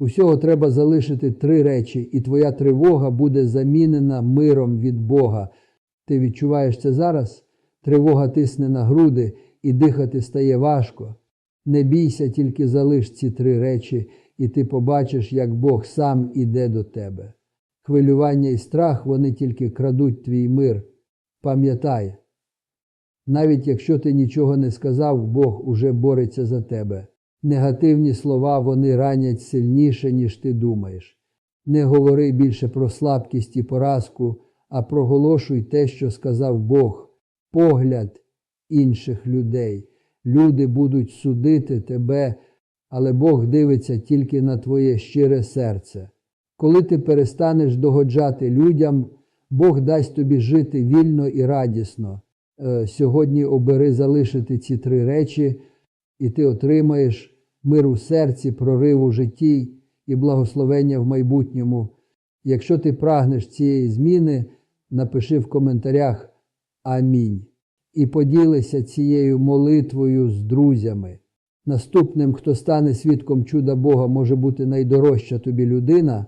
Усього треба залишити три речі, і твоя тривога буде замінена миром від Бога. Ти відчуваєш це зараз? Тривога тисне на груди і дихати стає важко. Не бійся, тільки залиш ці три речі, і ти побачиш, як Бог сам іде до тебе. Хвилювання і страх вони тільки крадуть твій мир. Пам'ятай, навіть якщо ти нічого не сказав, Бог уже бореться за тебе. Негативні слова вони ранять сильніше, ніж ти думаєш. Не говори більше про слабкість і поразку, а проголошуй те, що сказав Бог, погляд інших людей. Люди будуть судити тебе, але Бог дивиться тільки на твоє щире серце. Коли ти перестанеш догоджати людям, Бог дасть тобі жити вільно і радісно. Е, Сьогодні обери залишити ці три речі, і ти отримаєш мир у серці, прорив у житті і благословення в майбутньому. Якщо ти прагнеш цієї зміни, напиши в коментарях Амінь. І поділися цією молитвою з друзями. Наступним, хто стане свідком чуда Бога, може бути найдорожча тобі людина,